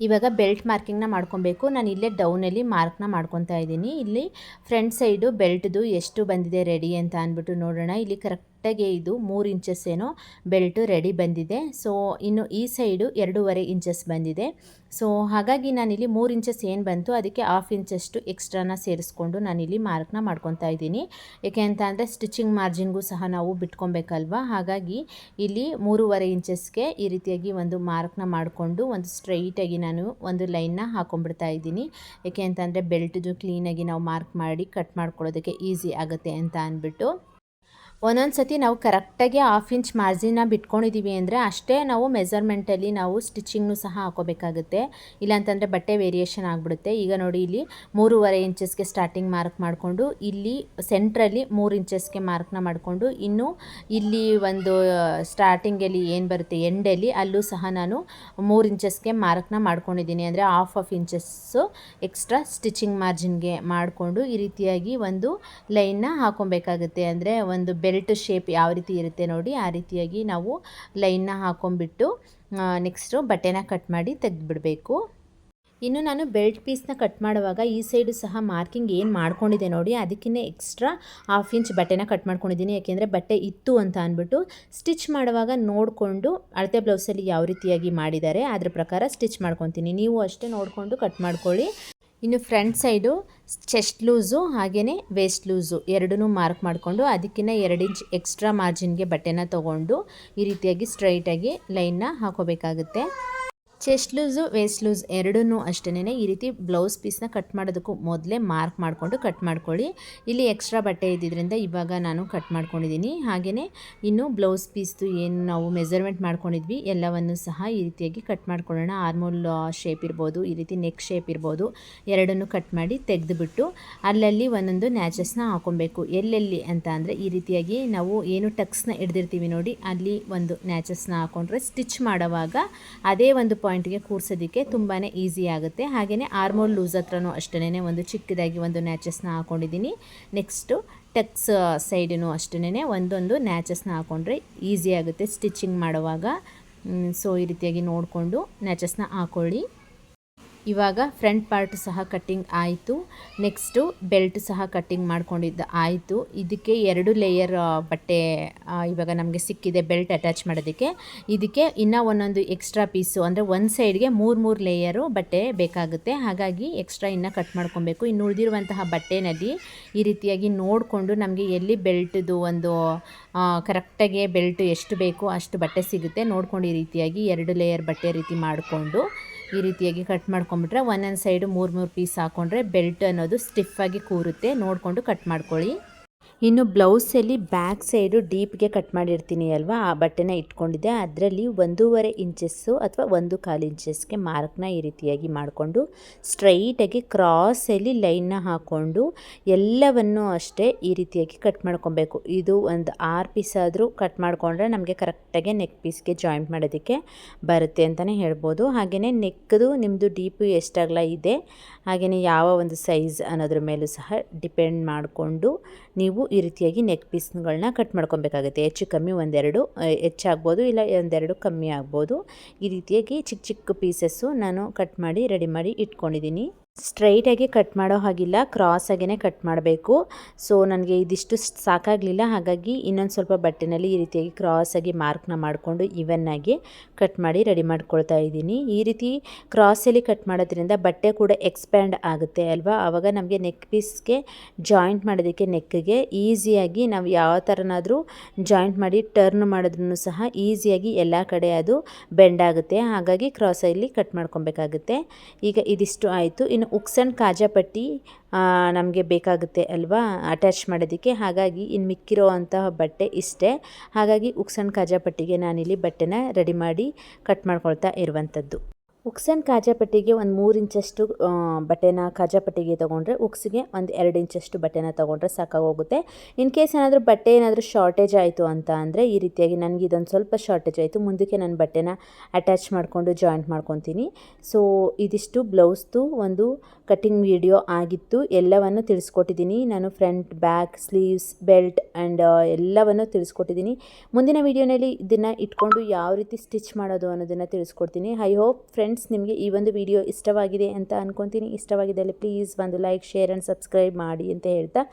ಇವಾಗ ಬೆಲ್ಟ್ ಮಾರ್ಕಿಂಗ್ನ ಮಾಡ್ಕೊಬೇಕು. ನಾನು ಇಲ್ಲೇ ಡೌನಲ್ಲಿ ಮಾರ್ಕ್ನ ಮಾಡ್ಕೊತಾ ಇದ್ದೀನಿ. ಇಲ್ಲಿ ಫ್ರಂಟ್ ಸೈಡು ಬೆಲ್ಟ್ದು ಎಷ್ಟು ಬಂದಿದೆ ರೆಡಿ ಅಂತ ಅಂದ್ಬಿಟ್ಟು ನೋಡೋಣ. ಇಲ್ಲಿ ಕರೆಕ್ಟಾಗಿ ಇದು ಮೂರು ಇಂಚಸ್ ಏನೋ ಬೆಲ್ಟು ರೆಡಿ ಬಂದಿದೆ. ಸೊ ಇನ್ನು ಈ ಸೈಡು ಎರಡೂವರೆ ಇಂಚಸ್ ಬಂದಿದೆ. ಸೊ ಹಾಗಾಗಿ ನಾನಿಲ್ಲಿ ಮೂರು ಇಂಚಸ್ ಏನು ಬಂತು, ಅದಕ್ಕೆ ಹಾಫ್ ಇಂಚಷ್ಟು ಎಕ್ಸ್ಟ್ರಾನ ಸೇರಿಸ್ಕೊಂಡು ನಾನಿಲ್ಲಿ ಮಾರ್ಕ್ನ ಮಾಡ್ಕೊತಾ ಇದ್ದೀನಿ. ಏಕೆ ಅಂತ ಅಂದರೆ ಸ್ಟಿಚಿಂಗ್ ಮಾರ್ಜಿನ್ಗೂ ಸಹ ನಾವು ಬಿಟ್ಕೊಬೇಕಲ್ವಾ? ಹಾಗಾಗಿ ಇಲ್ಲಿ ಮೂರುವರೆ ಇಂಚಸ್ಗೆ ಈ ರೀತಿಯಾಗಿ ಒಂದು ಮಾರ್ಕ್ನ ಮಾಡಿಕೊಂಡು ಒಂದು ಸ್ಟ್ರೈಟಾಗಿ ನಾನು ಒಂದು ಲೈನ್ನ ಹಾಕೊಂಡ್ಬಿಡ್ತಾ ಇದ್ದೀನಿ. ಏಕೆ ಅಂತಂದರೆ ಬೆಲ್ಟ್ದು ಕ್ಲೀನಾಗಿ ನಾವು ಮಾರ್ಕ್ ಮಾಡಿ ಕಟ್ ಮಾಡ್ಕೊಳ್ಳೋದಕ್ಕೆ ಈಸಿ ಆಗುತ್ತೆ ಅಂತ ಅಂದ್ಬಿಟ್ಟು. ಒಂದೊಂದು ಸತಿ ನಾವು ಕರೆಕ್ಟಾಗಿ ಹಾಫ್ ಇಂಚ್ ಮಾರ್ಜಿನ ಬಿಟ್ಕೊಂಡಿದ್ದೀವಿ ಅಂದರೆ ಅಷ್ಟೇ ನಾವು ಮೆಸರ್ಮೆಂಟಲ್ಲಿ ನಾವು ಸ್ಟಿಚಿಂಗ್ನು ಸಹ ಹಾಕೋಬೇಕಾಗುತ್ತೆ. ಇಲ್ಲಾಂತಂದರೆ ಬಟ್ಟೆ ವೇರಿಯೇಷನ್ ಆಗಿಬಿಡುತ್ತೆ. ಈಗ ನೋಡಿ ಇಲ್ಲಿ ಮೂರುವರೆ ಇಂಚಸ್ಗೆ ಸ್ಟಾರ್ಟಿಂಗ್ ಮಾರ್ಕ್ ಮಾಡಿಕೊಂಡು, ಇಲ್ಲಿ ಸೆಂಟ್ರಲ್ಲಿ ಮೂರು ಇಂಚಸ್ಗೆ ಮಾರ್ಕ್ನ ಮಾಡಿಕೊಂಡು, ಇನ್ನು ಇಲ್ಲಿ ಒಂದು ಸ್ಟಾರ್ಟಿಂಗಲ್ಲಿ ಏನು ಬರುತ್ತೆ ಎಂಡಲ್ಲಿ ಅಲ್ಲೂ ಸಹ ನಾನು ಮೂರು ಇಂಚಸ್ಗೆ ಮಾರ್ಕ್ನ ಮಾಡ್ಕೊಂಡಿದ್ದೀನಿ. ಅಂದರೆ half of inches extra stitching ಮಾರ್ಜಿನ್ಗೆ ಮಾಡಿಕೊಂಡು ಈ ರೀತಿಯಾಗಿ ಒಂದು ಲೈನ್ನ ಹಾಕೊಬೇಕಾಗುತ್ತೆ. ಅಂದರೆ ಒಂದು ಬೆಲ್ಟ್ ಶೇಪ್ ಯಾವ ರೀತಿ ಇರುತ್ತೆ ನೋಡಿ, ಆ ರೀತಿಯಾಗಿ ನಾವು ಲೈನ್ನ ಹಾಕೊಂಡ್ಬಿಟ್ಟು ನೆಕ್ಸ್ಟು ಬಟ್ಟೆನ ಕಟ್ ಮಾಡಿ ತೆಗೆದುಬಿಡಬೇಕು. ಇನ್ನು ನಾನು ಬೆಲ್ಟ್ ಪೀಸ್ನ ಕಟ್ ಮಾಡುವಾಗ ಈ ಸೈಡು ಸಹ ಮಾರ್ಕಿಂಗ್ ಏನು ಮಾಡ್ಕೊಂಡಿದೆ ನೋಡಿ ಅದಕ್ಕಿಂತ ಎಕ್ಸ್ಟ್ರಾ ಹಾಫ್ ಇಂಚ್ ಬಟ್ಟೆನ ಕಟ್ ಮಾಡ್ಕೊಂಡಿದ್ದೀನಿ. ಯಾಕೆಂದರೆ ಬಟ್ಟೆ ಇತ್ತು ಅಂತ ಅಂದ್ಬಿಟ್ಟು ಸ್ಟಿಚ್ ಮಾಡುವಾಗ ನೋಡಿಕೊಂಡು ಅಳತೆ ಬ್ಲೌಸಲ್ಲಿ ಯಾವ ರೀತಿಯಾಗಿ ಮಾಡಿದ್ದಾರೆ, ಅದ್ರ ಪ್ರಕಾರ ಸ್ಟಿಚ್ ಮಾಡ್ಕೊತೀನಿ. ನೀವು ಅಷ್ಟೇ ನೋಡಿಕೊಂಡು ಕಟ್ ಮಾಡ್ಕೊಳ್ಳಿ. ಇನ್ನು ಫ್ರಂಟ್ ಸೈಡು ಚೆಸ್ಟ್ ಲೂಸು ಹಾಗೆಯೇ ವೇಸ್ಟ್ ಲೂಸು ಎರಡನ್ನೂ ಮಾರ್ಕ್ ಮಾಡಿಕೊಂಡು ಅದಕ್ಕಿಂತ ಎರಡು ಇಂಚ್ ಎಕ್ಸ್ಟ್ರಾ ಮಾರ್ಜಿನ್ಗೆ ಬಟ್ಟೆನ ತೊಗೊಂಡು ಈ ರೀತಿಯಾಗಿ ಸ್ಟ್ರೈಟಾಗಿ ಲೈನ್ನ ಹಾಕೋಬೇಕಾಗುತ್ತೆ. ಚೆಸ್ಟ್ ಲೂಸು, ವೇಸ್ಟ್ ಲೂಸ್ ಎರಡನ್ನೂ ಅಷ್ಟೇನೆ ಈ ರೀತಿ ಬ್ಲೌಸ್ ಪೀಸ್ನ ಕಟ್ ಮಾಡೋದಕ್ಕೂ ಮೊದಲೇ ಮಾರ್ಕ್ ಮಾಡಿಕೊಂಡು ಕಟ್ ಮಾಡ್ಕೊಳ್ಳಿ. ಇಲ್ಲಿ ಎಕ್ಸ್ಟ್ರಾ ಬಟ್ಟೆ ಇದ್ದಿದ್ದರಿಂದ ಇವಾಗ ನಾನು ಕಟ್ ಮಾಡ್ಕೊಂಡಿದ್ದೀನಿ. ಹಾಗೆಯೇ ಇನ್ನು ಬ್ಲೌಸ್ ಪೀಸ್ದು ಏನು ನಾವು ಮೆಜರ್ಮೆಂಟ್ ಮಾಡ್ಕೊಂಡಿದ್ವಿ, ಎಲ್ಲವನ್ನು ಸಹ ಈ ರೀತಿಯಾಗಿ ಕಟ್ ಮಾಡ್ಕೊಳ್ಳೋಣ. ಆರ್ಮೋಲ್ ಶೇಪ್ ಇರ್ಬೋದು, ಈ ರೀತಿ ನೆಕ್ ಶೇಪ್ ಇರ್ಬೋದು, ಎರಡನ್ನು ಕಟ್ ಮಾಡಿ ತೆಗೆದುಬಿಟ್ಟು ಅಲ್ಲಲ್ಲಿ ಒಂದೊಂದು ನ್ಯಾಚಸ್ನ ಹಾಕೊಬೇಕು. ಎಲ್ಲೆಲ್ಲಿ ಅಂತ ಅಂದರೆ ಈ ರೀತಿಯಾಗಿ ನಾವು ಏನು ಟಕ್ಸ್ನ ಹಿಡ್ದಿರ್ತೀವಿ ನೋಡಿ, ಅಲ್ಲಿ ಒಂದು ನ್ಯಾಚಸ್ನ ಹಾಕೊಂಡ್ರೆ ಸ್ಟಿಚ್ ಮಾಡುವಾಗ ಅದೇ ಒಂದು ಪಾಯಿಂಟ್ಗೆ ಕೂರಿಸೋದಕ್ಕೆ ತುಂಬಾ ಈಸಿ ಆಗುತ್ತೆ. ಹಾಗೆಯೇ ಆರ್ಮೋಲ್ ಲೂಸ್ ಹತ್ರನೂ ಅಷ್ಟೇ ಒಂದು ಚಿಕ್ಕದಾಗಿ ಒಂದು ನ್ಯಾಚಸ್ನ ಹಾಕೊಂಡಿದ್ದೀನಿ. ನೆಕ್ಸ್ಟು ಟೆಕ್ಸ್ ಸೈಡೂ ಅಷ್ಟೇ ಒಂದೊಂದು ನ್ಯಾಚಸ್ನ ಹಾಕೊಂಡ್ರೆ ಈಸಿ ಆಗುತ್ತೆ ಸ್ಟಿಚಿಂಗ್ ಮಾಡುವಾಗ. ಸೊ ಈ ರೀತಿಯಾಗಿ ನೋಡಿಕೊಂಡು ನ್ಯಾಚಸ್ನ ಹಾಕೊಳ್ಳಿ. ಇವಾಗ ಫ್ರಂಟ್ ಪಾರ್ಟ್ ಸಹ ಕಟ್ಟಿಂಗ್ ಆಯಿತು. ನೆಕ್ಸ್ಟು ಬೆಲ್ಟ್ ಸಹ ಕಟ್ಟಿಂಗ್ ಮಾಡ್ಕೊಂಡಿದ್ದು ಆಯಿತು. ಇದಕ್ಕೆ ಎರಡು ಲೇಯರ್ ಬಟ್ಟೆ ಇವಾಗ ನಮಗೆ ಸಿಕ್ಕಿದೆ ಬೆಲ್ಟ್ ಅಟ್ಯಾಚ್ ಮಾಡೋದಕ್ಕೆ. ಇದಕ್ಕೆ ಇನ್ನೂ ಒಂದೊಂದು ಎಕ್ಸ್ಟ್ರಾ ಪೀಸು, ಅಂದರೆ ಒಂದು ಸೈಡ್ಗೆ ಮೂರು ಮೂರು ಲೇಯರು ಬಟ್ಟೆ ಬೇಕಾಗುತ್ತೆ. ಹಾಗಾಗಿ ಎಕ್ಸ್ಟ್ರಾ ಇನ್ನೂ ಕಟ್ ಮಾಡ್ಕೊಬೇಕು. ಇನ್ನು ಉಳಿದಿರುವಂತಹ ಬಟ್ಟೆನಲ್ಲಿ ಈ ರೀತಿಯಾಗಿ ನೋಡಿಕೊಂಡು ನಮಗೆ ಎಲ್ಲಿ ಬೆಲ್ಟ್ದು ಒಂದು ಕರೆಕ್ಟಾಗಿ ಬೆಲ್ಟ್ ಎಷ್ಟು ಬೇಕು ಅಷ್ಟು ಬಟ್ಟೆ ಸಿಗುತ್ತೆ ನೋಡ್ಕೊಂಡು ಈ ರೀತಿಯಾಗಿ ಎರಡು ಲೇಯರ್ ಬಟ್ಟೆ ರೀತಿ ಮಾಡಿಕೊಂಡು ಈ ರೀತಿಯಾಗಿ ಕಟ್ ಮಾಡ್ಕೊಂಡ್ಬಿಟ್ರೆ ಒಂದೊಂದು ಸೈಡು ಮೂರು ಮೂರು ಪೀಸ್ ಹಾಕ್ಕೊಂಡ್ರೆ ಬೆಲ್ಟ್ ಅನ್ನೋದು ಸ್ಟಿಫ್ ಆಗಿ ಕೂರುತ್ತೆ. ನೋಡಿಕೊಂಡು ಕಟ್ ಮಾಡ್ಕೊಳ್ಳಿ. ಇನ್ನು ಬ್ಲೌಸಲ್ಲಿ ಬ್ಯಾಕ್ ಸೈಡು ಡೀಪ್ಗೆ ಕಟ್ ಮಾಡಿರ್ತೀನಿ ಅಲ್ವಾ? ಆ ಬಟ್ಟೆನ ಇಟ್ಕೊಂಡಿದ್ದೆ. ಅದರಲ್ಲಿ ಒಂದೂವರೆ ಇಂಚಸ್ಸು ಅಥವಾ ಒಂದು ಕಾಲು ಇಂಚಸ್ಗೆ ಮಾರ್ಕ್ನ ಈ ರೀತಿಯಾಗಿ ಮಾಡಿಕೊಂಡು ಸ್ಟ್ರೈಟಾಗಿ ಕ್ರಾಸಲ್ಲಿ ಲೈನ್ನ ಹಾಕ್ಕೊಂಡು ಎಲ್ಲವನ್ನು ಅಷ್ಟೇ ಈ ರೀತಿಯಾಗಿ ಕಟ್ ಮಾಡ್ಕೊಬೇಕು. ಇದು ಒಂದು ಆರು ಪೀಸ್ ಆದರೂ ಕಟ್ ಮಾಡಿಕೊಂಡ್ರೆ ನಮಗೆ ಕರೆಕ್ಟಾಗಿ ನೆಕ್ ಪೀಸ್ಗೆ ಜಾಯಿಂಟ್ ಮಾಡೋದಕ್ಕೆ ಬರುತ್ತೆ ಅಂತಲೇ ಹೇಳ್ಬೋದು. ಹಾಗೆಯೇ ನೆಕ್ದು ನಿಮ್ಮದು ಡೀಪು ಎಷ್ಟಾಗಲ ಇದೆ ಹಾಗೆಯೇ ಯಾವ ಒಂದು ಸೈಜ್ ಅನ್ನೋದ್ರ ಮೇಲೂ ಸಹ ಡಿಪೆಂಡ್ ಮಾಡಿಕೊಂಡು ಈ ರೀತಿಯಾಗಿ ನೆಕ್ ಪೀಸ್ಗಳನ್ನ ಕಟ್ ಮಾಡ್ಕೊಬೇಕಾಗುತ್ತೆ. ಹೆಚ್ಚು ಕಮ್ಮಿ ಒಂದೆರಡು ಹೆಚ್ಚಾಗ್ಬೋದು ಇಲ್ಲ ಒಂದೆರಡು ಕಮ್ಮಿ ಆಗ್ಬೋದು. ಈ ರೀತಿಯಾಗಿ ಚಿಕ್ಕ ಚಿಕ್ಕ ಪೀಸಸ್ಸು ನಾನು ಕಟ್ ಮಾಡಿ ರೆಡಿ ಮಾಡಿ ಇಟ್ಕೊಂಡಿದ್ದೀನಿ. ಸ್ಟ್ರೈಟಾಗಿ ಕಟ್ ಮಾಡೋ ಹಾಗಿಲ್ಲ ಕ್ರಾಸ್ ಕ್ರಾಸಾಗೇ ಕಟ್ ಮಾಡಬೇಕು. ಸೊ ನನಗೆ ಇದಿಷ್ಟು ಸಾಕಾಗಲಿಲ್ಲ. ಹಾಗಾಗಿ ಇನ್ನೊಂದು ಸ್ವಲ್ಪ ಬಟ್ಟೆನಲ್ಲಿ ಈ ರೀತಿಯಾಗಿ ಕ್ರಾಸಾಗಿ ಮಾರ್ಕ್ನ ಮಾಡಿಕೊಂಡು ಇವನ್ನಾಗಿ ಕಟ್ ಮಾಡಿ ರೆಡಿ ಮಾಡ್ಕೊಳ್ತಾ ಇದ್ದೀನಿ. ಈ ರೀತಿ ಕ್ರಾಸಲ್ಲಿ ಕಟ್ ಮಾಡೋದ್ರಿಂದ ಬಟ್ಟೆ ಕೂಡ ಎಕ್ಸ್ಪ್ಯಾಂಡ್ ಆಗುತ್ತೆ ಅಲ್ವಾ? ಆವಾಗ ನಮಗೆ ನೆಕ್ ಪೀಸ್ಗೆ ಜಾಯಿಂಟ್ ಮಾಡೋದಕ್ಕೆ ನೆಕ್ಗೆ ಈಸಿಯಾಗಿ ನಾವು ಯಾವ ಥರನಾದರೂ ಜಾಯಿಂಟ್ ಮಾಡಿ ಟರ್ನ್ ಮಾಡಿದ್ರೂ ಸಹ ಈಸಿಯಾಗಿ ಎಲ್ಲ ಕಡೆ ಅದು ಬೆಂಡ್ ಆಗುತ್ತೆ. ಹಾಗಾಗಿ ಕ್ರಾಸಲ್ಲಿ ಕಟ್ ಮಾಡ್ಕೊಬೇಕಾಗುತ್ತೆ. ಈಗ ಇದಿಷ್ಟು ಆಯಿತು. ಇನ್ನು ಉಕ್ಸನ್ ಕಾಜಾ ಪಟ್ಟಿ ನಮಗೆ ಬೇಕಾಗುತ್ತೆ ಅಲ್ವಾ ಅಟ್ಯಾಚ್ ಮಾಡೋದಕ್ಕೆ. ಹಾಗಾಗಿ ಇನ್ನು ಮಿಕ್ಕಿರೋ ಅಂತಹ ಬಟ್ಟೆ ಇಷ್ಟೇ. ಹಾಗಾಗಿ ಉಕ್ಸಣ್ ಕಾಜಾ ಪಟ್ಟಿಗೆ ನಾನಿಲ್ಲಿ ಬಟ್ಟೆನ ರೆಡಿ ಮಾಡಿ ಕಟ್ ಮಾಡ್ಕೊಳ್ತಾ ಇರುವಂಥದ್ದು. ಉಕ್ಸನ್ ಕಾಜಾ ಪಟ್ಟಿಗೆ ಒಂದು ಮೂರು ಇಂಚಷ್ಟು ಬಟ್ಟೆನ ಕಾಜಾ ಪಟ್ಟಿಗೆ ತೊಗೊಂಡ್ರೆ ಉಕ್ಸಿಗೆ ಒಂದು ಎರಡು ಇಂಚಷ್ಟು ಬಟ್ಟೆನ ತೊಗೊಂಡ್ರೆ ಸಾಕಾಗೋಗುತ್ತೆ. ಇನ್ ಕೇಸ್ ಏನಾದರೂ ಬಟ್ಟೆ ಏನಾದರೂ ಶಾರ್ಟೇಜ್ ಆಯಿತು ಅಂತ ಅಂದರೆ ಈ ರೀತಿಯಾಗಿ ನನಗೆ ಇದೊಂದು ಸ್ವಲ್ಪ ಶಾರ್ಟೇಜ್ ಆಯಿತು, ಮುಂದಕ್ಕೆ ನಾನು ಬಟ್ಟೆನ ಅಟ್ಯಾಚ್ ಮಾಡಿಕೊಂಡು ಜಾಯಿಂಟ್ ಮಾಡ್ಕೊತೀನಿ. ಸೊ, ಇದಿಷ್ಟು ಬ್ಲೌಸ್ದು ಒಂದು ಕಟ್ಟಿಂಗ್ ವಿಡಿಯೋ ಆಗಿತ್ತು. ಎಲ್ಲವನ್ನು ತಿಳಿಸ್ಕೊಟ್ಟಿದ್ದೀನಿ. ನಾನು front, back, sleeves, belt and ಎಲ್ಲವನ್ನು ತಿಳಿಸ್ಕೊಟ್ಟಿದ್ದೀನಿ. ಮುಂದಿನ ವೀಡಿಯೋನಲ್ಲಿ ಇದನ್ನು ಇಟ್ಕೊಂಡು ಯಾವ ರೀತಿ ಸ್ಟಿಚ್ ಮಾಡೋದು ಅನ್ನೋದನ್ನು ತಿಳಿಸ್ಕೊಡ್ತೀನಿ. ಐ ಹೋಪ್ ಫ್ರೆಂಡ್ಸ್ ನಿಮಗೆ ಈ ಒಂದು ವಿಡಿಯೋ ಇಷ್ಟವಾಗಿದೆ ಅಂತ ಅನ್ಕೊತೀನಿ. ಇಷ್ಟವಾಗಿದ್ದಲ್ಲಿ ಪ್ಲೀಸ್ ಒಂದು ಲೈಕ್ ಶೇರ್ ಆ್ಯಂಡ್ ಸಬ್ಸ್ಕ್ರೈಬ್ ಮಾಡಿ ಅಂತ ಹೇಳ್ತಾ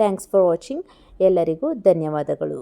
ಥ್ಯಾಂಕ್ಸ್ ಫಾರ್ ವಾಚಿಂಗ್ ಎಲ್ಲರಿಗೂ ಧನ್ಯವಾದಗಳು.